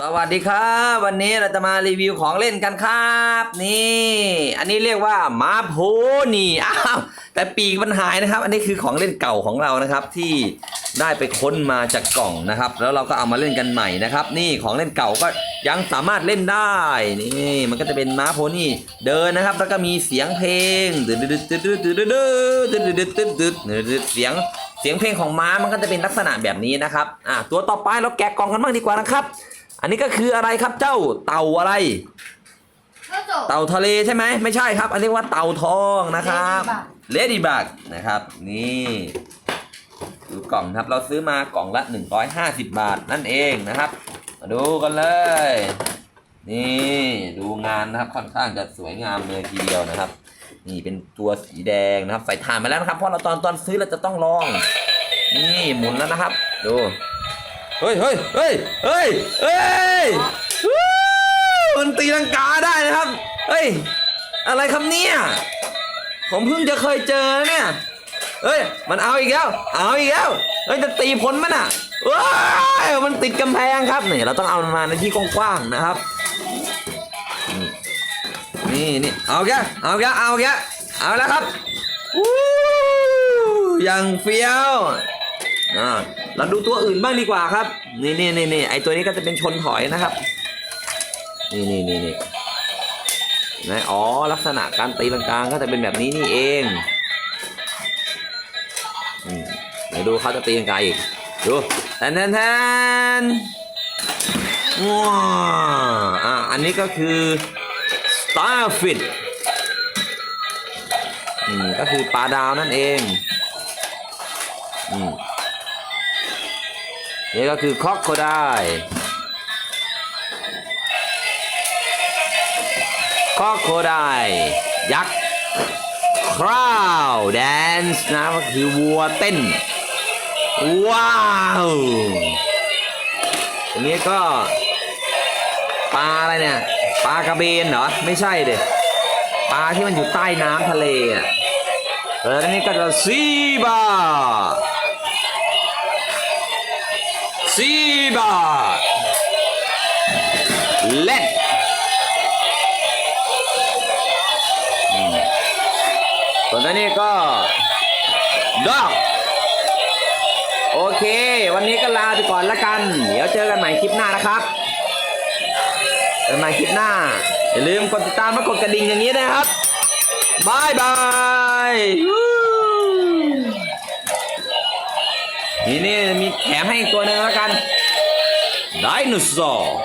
สวัสดีครับ วันนี้เราจะมารีวิวของเล่นกันครับ นี่ อันนี้เรียกว่ามาโพนี่อ้าวแต่ปีกมันหายนะครับ อันนี้คือของเล่นเก่าของเรานะครับ ที่ได้ไปค้นมาจากกล่องนะครับ แล้วเราก็เอามาเล่นกันใหม่นะครับ นี่ของเล่นเก่าก็ยังสามารถเล่นได้นี่มันก็จะเป็นม้าโพนี่เดินนะครับ แล้วก็มีเสียงเพลงเสียง เสียงเพลงของม้ามันก็จะเป็นลักษณะแบบนี้นะครับอะตัวต่อไปเราแกะกล่องกันบ้างดีกว่านะครับ อันนี้ก็คืออะไรครับเจ้าเต่าอะไรก็จบเต่าทะเลใช่ไหมไม่ใช่ครับ อันนี้ว่าเต่าทองนะครับเลดี้บักนะครับ นี่ดูกล่องครับเราซื้อมากล่องละ 150 บาทนั่นเองนะครับ มาดูกันเลย นี่ดูงานนะครับค่อนข้างจะสวยงามเลยทีเดียวนะครับ นี่เป็นตัวสีแดงนะครับใส่ถ่านมาแล้วนะครับเพราะเราตอนตอนซื้อเราจะต้องลอง นี่หมุนแล้วนะครับ ดูเฮ้ยเฮ้ยเฮ้ยเฮ้ยเฮ้ยมันตีลังกาได้นะครับเฮ้ยอะไรครับเนี่ยผมเพิ่งจะเคยเจอเนี่ยเฮ้ยมันเอาอีกแล้ว เอาอีกแล้วเฮ้ยจะตีพ้นมันอะว้ามันติดกำแพงครับเนี่ยเราต้องเอามาในที่กว้างๆนะครับ นี่นี่เอาแกเอาแกเอาแกเอาแล้วครับวู้ยังเฟี้ยวอ่าเราดูตัวอื่นบ้างดีกว่าครับ นี่นี่นี่นี่ไอตัวนี้ก็จะเป็นชนถอยนะครับ นี่นี่นี่นี่นไหมอ๋อลักษณะการตีกลังกาก็จะเป็นแบบนี้นี่เองมเดี๋ยวดูเขาจะตีลังกาอีก ดูแทนแทนแทนว้าอะอันนี้ก็คือ Starfish อืมก็คือปลาดาวนั่นเองอืมนี่ก็คือคอกโคไดคอกโคไดยักษ์คราวแดนซ์นะก็คือวัวเต้น ว้าวอันนี้ก็ปลาอะไรเนี่ย ปลากระเบนเหรอ ไม่ใช่เด็ปลาที่มันอยู่ใต้น้ำทะเลอะเอออันนี้ก็จะซีบาซีบาเล็ดส่วนอันนี้ก็ดอกโอเค วันนี้ก็ลาไปก่อนละกัน เดี๋ยวเจอกันใหม่คลิปหน้านะครับ เจอกันใหม่คลิปหน้า อย่าลืมกดติดตามและกดกระดิ่งอย่างนี้นะครับบายบายนี่นี่มีแถมให้อีกตัวหนึ่งแล้วกันไดโนเสาร์